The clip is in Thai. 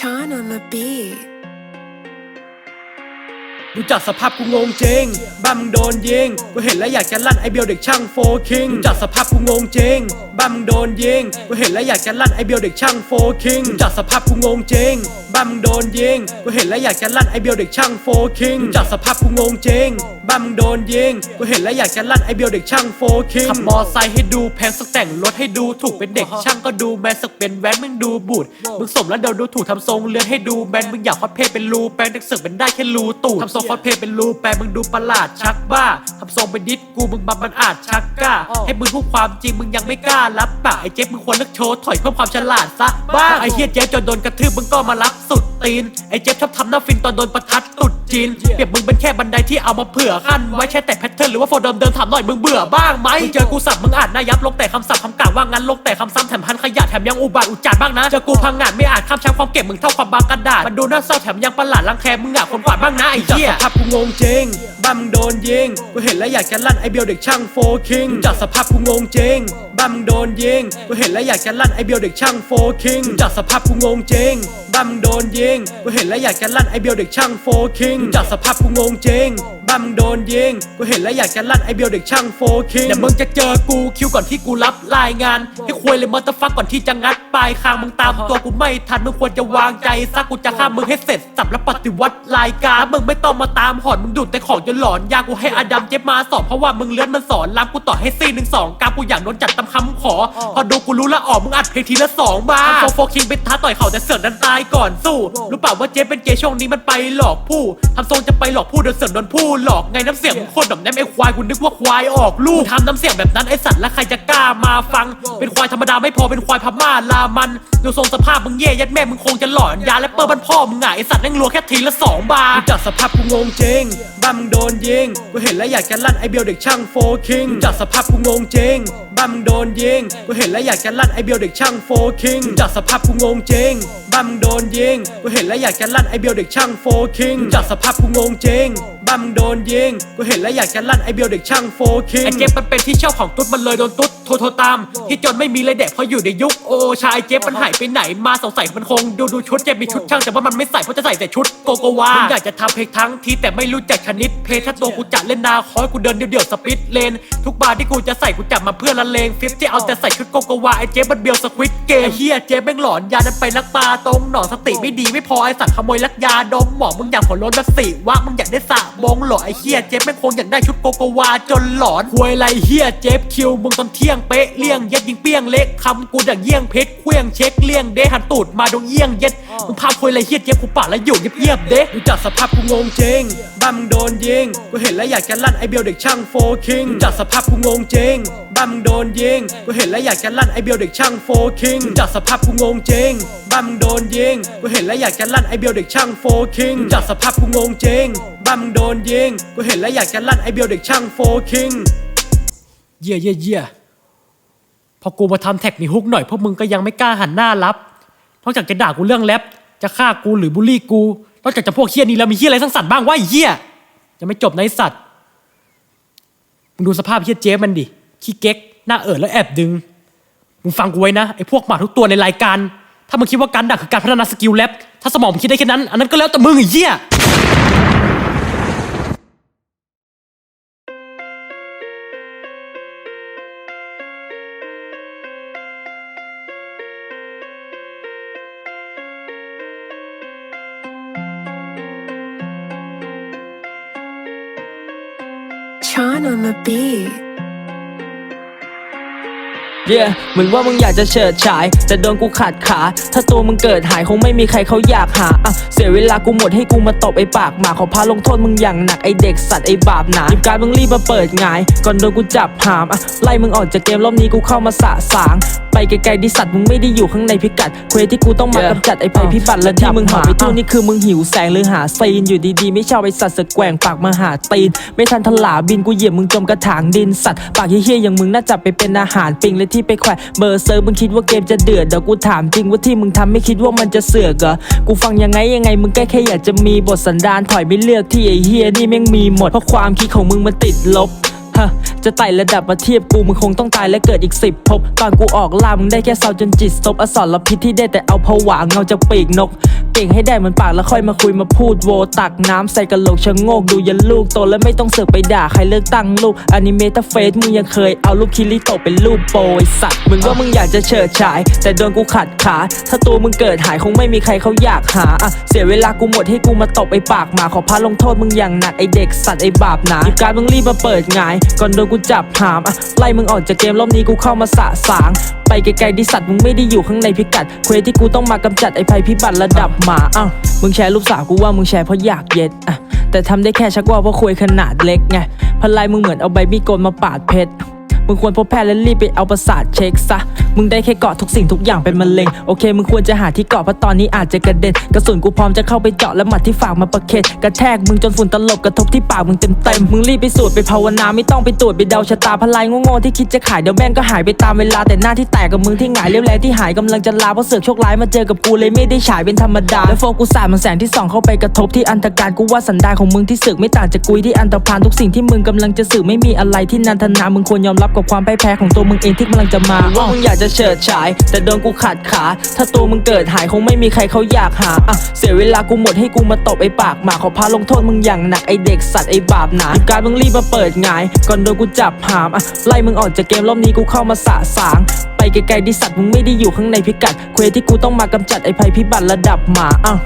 Sean on the beat. ดูจากสภาพกูงงจริง บ้ามึงโดนยิง กูเห็นแล้วอยากจะลั่นไอเบลเด็กช่างโฟคิงดูจากสภาพกูงงจริง บ้ามึงโดนยิง กูเห็นแล้วอยากจะลั่นไอเบลเด็กช่างโฟคิงดูจากสภาพกูงงจริง บ้ามึงโดนยิง กูเห็นแล้วอยากจะลั่นไอเบลเด็กช่างโฟคิงดูจากสภาพกูงงจริง บ้ามึงโดนยิง กูเห็นแล้วอยากจะลั่นไอเบลเด็กช่างโฟคิงขับมอไซค์ให้ดูแพงสักแต่งรถให้ดูถูกเป็นเด็กช่างก็ดูแมนสักเป็นแว้นมึงดูบูดมึงสมแล้วเดี๋ยวดูถูกทำทรงเลือนให้ดูแบนมึงอยากคอสเพลเป็นรูแปลงเด็กสือกเป็นได้แค่รูตูดทำทรงคอสเพลย์เป็นรูแปลงมึงดูประหลาดชักบ้าทำทรงเป็นดิสกูมึงบัมันอาจชักกล้า ให้มึงพูดความจริงมึงยังไม่กล้ารับปากไอ้เจ๊บมึงควรเลิกโชว์ถอยเพิ่มความฉลาดซะบ้าไอ้เฮียเจ๊บจนโดนกระทืบมึงก็มารับสุดตีนไอ้เจ๊บชอบทำหน้าฟินตอนโดนประทัดตุด จีนเปรียบมึงเป็นแค่บันไดที่เอามาเผื่อขั้นไว้แค่แต่แพทเทิร์นหรือว่าโฟเดิมเดินถามหน่อยมึงเบื่อบ้างไหมมึงเจอกูสับมึงอ่านหนายับลงแต่คำศัพท์คำกล่าวว่างั้นลงแต่คำซ้ำแถมพันขยะแถมยังอุบาทอุจจารบ้างนะเจอกูพังงานไม่อาจข้ามชั้นความเก็บมึงเท่าความบางกระดาษมันดูน่าเศร้าแถมยังประหลาดรังแคมึงอะคนกวาดบ้างนะไอ้เหี้ยสภาพกูงงจริงบ้ามึงโดนยิงกูเห็นแล้วอยากจะลั่นไอเบลเด็กช่างโฟคิงจากสภาพกูงงจริงบ้ามึงโดนยิงกูเห็นแล้วอยากจะลั่นไอเบลเด็กช่างโฟคิงจากสภาพกูงงจริงบ้ามึงโดนยิงกูเห็นแล้วอยากจะลั่นไอเบลเด็กช่างโฟคิงจากสภาพกูงงจริง บ้ามึงโดนยิง กูเห็นแล้วอยากจะลั่นไอเบลเด็กช่างโฟคิงเดี๋ยวมึงจะเจอกูคิวก่อนที่กูรับรายงานให้ควยเลยมอเตอร์ฟักก่อนที่จะงัดปลายคางมึงตามตัวกูไม่ทันมึงควรจะวางใจซักกูจะฆ่ามึงให้เสร็จสับแล้วปฏิวัติรายการมึงไม่ต้องมาตามหอนมึงดูดแต่ของจนหลอนยากูให้อดัมเจ็บมาสอบเพราะว่ามึงเลื้อนมันสอนรับกูต่อให้ซีหนึ่งสองกากูอยากโดนจัดตามคำขอ พอดูกูรู้ละออกมึงอัดเพลงทีละสองบาร์โฟโฟคิงเป็นท้าต่อยเข่าแต่เสือกดันตายก่อนสู้รู้เปล่าว่าเจ๊เป็นเกย์ช่วงนี้มันไปหลอกผู้ทำทรงจะไปหลอกผู้เดินเสือกโดนผู้หลอกไงน้ำเสียงมึงคตรแบบแนมไอ้ควายกูนึกว่าควายออกลูกทำน้ำเสียงแบบนั้นไอ้สัตว์แล้วใครจะกล้ามาฟัง เป็นควายธรรมดาไม่พอเป็นควายพม่าลามันดูทรงสภาพมึงแย่ยัดแม่มึงคงจะหลอนยาและเปิดบันพ่อมึงไงไอ้สัตว์แม่งรัวแค่ทีละสองบาร์จากสภาพกูงงจริงบ้ามึงโดนยิงกูเห็นแล้วอยากจะลั่นไอเบลเด็กช่างโฟคิงจากสภาพกูงงจริงบ้ามึงโดนยิงกูเห็นแล้วอยากจะลั่นไอเบลเด็กช่างโฟคิงจากสภาพกูงงจริงบ้ามึงโดนยิงกูเห็นแล้วอยากจะลั่นไอเบลเด็กช่างโฟคิงจากสภาพกูงงจริง บ้ามึงโดนยิง กูเห็นแล้วอยากจะลั่นไอเบลเด็กช่างโฟคิงไอเจฟมันเป็นที่ชอบของตุ๊ดมันเลยโดนตุ๊ดโทรโทรตาม ที่จนไม่มีเลยเด็กเพราะอยู่ในยุคโอชายเจฟมันหายไปไหนมาสงสัยมันคงดูดูชุดเจฟมีชุดช่างแต่ว่ามันไม่ใส่เพราะจะใส่แต่ชุดโกโกวามึงอยากจะทำเพลงทั้งทีแต่ไม่รู้จักชนิดเพลงถ้าตัวกูจะเล่นนาคอยกูเดินเดี่ยวๆสปิดเลน ทุกบาร์ที่กูจะใส่กูจับมาเพื่อละเลงฟิฟที่เอาแต่ใส่ชุดโกโกวาไอเจฟมันเบียวสควิตเกมไอเฮียเจฟแม่งหลอนยาดันไปลักปลาตรงหนอนสติไม่ดีไม่พอไอสัตว์ขโมยลักยาดมหมอมึงอยากขอล้นแบบสี่ว่ามึงอยากได้สระบงหล่อไอเฮียเจฟแม่งคงอยากได้ชุดโกโกวาจนหลอนหวยไรเฮียเจฟคิวมึงตอนเที่ยงเป๊ะเลี่ยงเย็ดยิงเปี้ยงเล็กคำกูดังเยี่ยงเพชรเครื่องเช็คเลี่ยงเดหันตูดมาดงเยี่ยงเย็ดมึงพาควยไรเฮียเจฟกูป่าแล้วอยู่เงียบๆเด้ดูจากสภาพกูงงจริงบ้ามึงโดนยิงกูเห็นแล้วอยากจะลั่นไอเบลเด็กช่างโฟคิงจากสภาพกูงงจริงบ้ามึงโดนยิงกูเห็นแล้วอยากจะลั่นไอเบลเด็กช่างโฟคิงจากสภาพกูงงจริงบ้ามึงโดนยิงกูเห็นแล้วอยากจะลั่นไอเบลเด็กช่างโฟคิงจากสภาพกูงงจริง บ้ามึงโดนยิง กูเห็นแล้วอยากจะลั่นไอเบลเด็กช่างโฟคิง เย่เย่เย่พอกูมาทำแท็กนี่ฮุกหน่อยพวกมึงก็ยังไม่กล้าหันหน้ารับ นอกจากจะด่ากูเรื่องแรปจะฆ่ากูหรือบูลลี่กู นอกจากจะพวกเฮี้ยนี้แล้วมีเฮี้ยอะไรสร้างสรรค์บ้างวะไอ้เฮี้ยจะไม่จบในะไอ้สัตว์ มึงดูสภาพเฮี้ยเจ๊มันดิ ขี้เก๊ก หน้าเอิดแล้วแอบดึง มึงฟังกูไว้นะไอ้พวกหมาทุกตัวในรายการ ถ้ามึงคิดว่าการด่าคือการพัฒนาสกิลแรปถ้าสมองมึงคิดได้แค่นั้น อันนั้นก็แล้วแต่มึงไอ้เหี้ย Sean on the beat. เย่เหมือนว่ามึงอยากจะเฉิดฉาย แต่โดนกูขัดขา ถ้าตัวมึงเกิดหายคงไม่มีใครเขาอยากหาอะเสียเวลากูหมดให้กูมาตบไอ้ปากหมาขอพาลงโทษมึงอย่างหนักไอ้เด็กสัตว์ไอ้บาปหนาหยิบการมึงรีบมาเปิดหงายก่อนโดนกูจับหามอะไล่มึงออกจากเกมรอบนี้กูเข้ามาสะสางไปไกลๆดิสัตว์มึงไม่ได้อยู่ข้างในพิกัด เควสที่กูต้องมากำจัดไอ้ภัยพิบัติและที่มึงหาไม่ทั่วนี่คือมึงหิวแสงหรือหาซีนอยู่ดีๆ ไม่ชอบไอ้สัตว์สะแกว่งปากมาหาตีน ไม่ทันทลาบินกูเหยียบมึงจมกระถางดินสัตว์ปากเฮี้ยๆอย่างมึงน่าจะไปเป็นอาหารปิงเลยที่ไปแขวะเบอร์เซอร์มึงคิดว่าเกมจะเดือดเดี๋ยวกูถามจริงว่าที่มึงทำไม่คิดว่ามันจะเสือกเหรอกูฟังยังไงยังไงมึงแค่แค่อยากจะมีบทสันดานถอยไม่เลือกที่ไอเฮียนี่แม่งมีหมดเพราะความคิดของมึงมันติดลบฮะจะไต่ระดับมาเทียบกูมึงคงต้องตายและเกิดอีกสิบภพตอนกูออกล่ามึงได้แค่เศร้าจนจิตซบอสรพิษที่ได้แต่เอาผวาเงาจากปีกนก เก่งให้ได้เหมือนปากแล้วค่อยมาคุยมาพูดโวตักน้ำใส่กระโหลกชะโงกดูยันลูกโตแล้วไม่ต้องเสือกไปด่าใครเลิกตั้งลูกอนิเมตเฟสมึงยังเคยเอารูปคิริโตเป็นรูปโปรไอสัตว์มึงว่ามึงอยากจะเฉิดฉาย แต่โดนกูขัดขา ถ้าตัวมึงเกิดหายคงไม่มีใครเขาอยากหาอะเสียเวลากูหมดให้กูมาตบไอปากหมาขอพาลงโทษมึงอย่างหนักไอเด็กสัตว์ไอบาปหนาหยิบการมึงรีบมาเปิดไงายก่อนโดนกูจับหามอะไล่มึงออกจากเกมรอบนี้กูเข้ามาสะสาง ไปไกลๆดิสัตว์มึงไม่ได้อยู่ข้างในพิกัดเควสที่กูต้องมากำจัดไอ้ภัยพิบัติระดับหมาอ้าวมึงแชร์รูปสาวกูว่ามึงแชร์เพราะอยากเย็ดอะแต่ทำได้แค่ชักว่าเพราะคุยขนาดเล็กไงพลายมึงเหมือนเอาใบมีดโกนมาปาดเพชรมึงควรพบแพทย์และรีบไปเอาประสาทเช็คซะ มึงได้แค่เกาะทุกสิ่งทุกอย่างเป็นมะเร็งโอเค มึงควรจะหาที่เกาะเพราะตอนนี้อาจจะกระเด็นกระสุนกูพร้อมจะเข้าไปเจาะและหมัดที่ฝากมาประเคนกระแทกมึงจนฝุ่นตลบกระทบที่ปากมึงเต็มเต็มมึงรีบไปสูดไปภาวนาไม่ต้องไปตรวจไปเดาชะตาพลายโง่ๆที่คิดจะขายเดี๋ยวแม่งก็หายไปตามเวลาแต่หน้าที่แตกกับมึงที่หงายเรียวแรงที่หายกำลังจะลาเพราะเสือกโชคร้ายมาเจอกับกูเลยไม่ได้ฉายเป็นธรรมดาแล้วโฟกุสสาดมันแสงที่ส่องเข้าไปกระทบที่อันตรการกูว่าสันดานของมึงที่สึกไม่ต่างจากกุยที่อันตรพานทุกสิ่งที่มึงกำลังจะสื่อไม่มีอะไรที่นันทนามึงควรยอมรับกับความพ่ายแพ้ของตัวมึงเองที่กำลังจะมาว่ามึงอยากจะเฉิดฉาย แต่โดนกูขัดขา ถ้าตัวมึงเกิดหายคงไม่มีใครเขาอยากหาอะเสียเวลากูหมดให้กูมาตบไอ้ปากหมาขอพาลงโทษมึงอย่างหนักไอ้เด็กสัตว์ไอ้บาปหนาการมึงรีบมาเปิดไงาย ก่อนโดนกูจับหามอะไล่มึงออกจากเกมรอบนี้กูเข้ามาสะสางไปไกลๆดิสัตว์มึงไม่ได้อยู่ข้างในพิกัด เควสที่กูต้องมากำจัดไอ้ภัยพิบัติระดับหมาอะ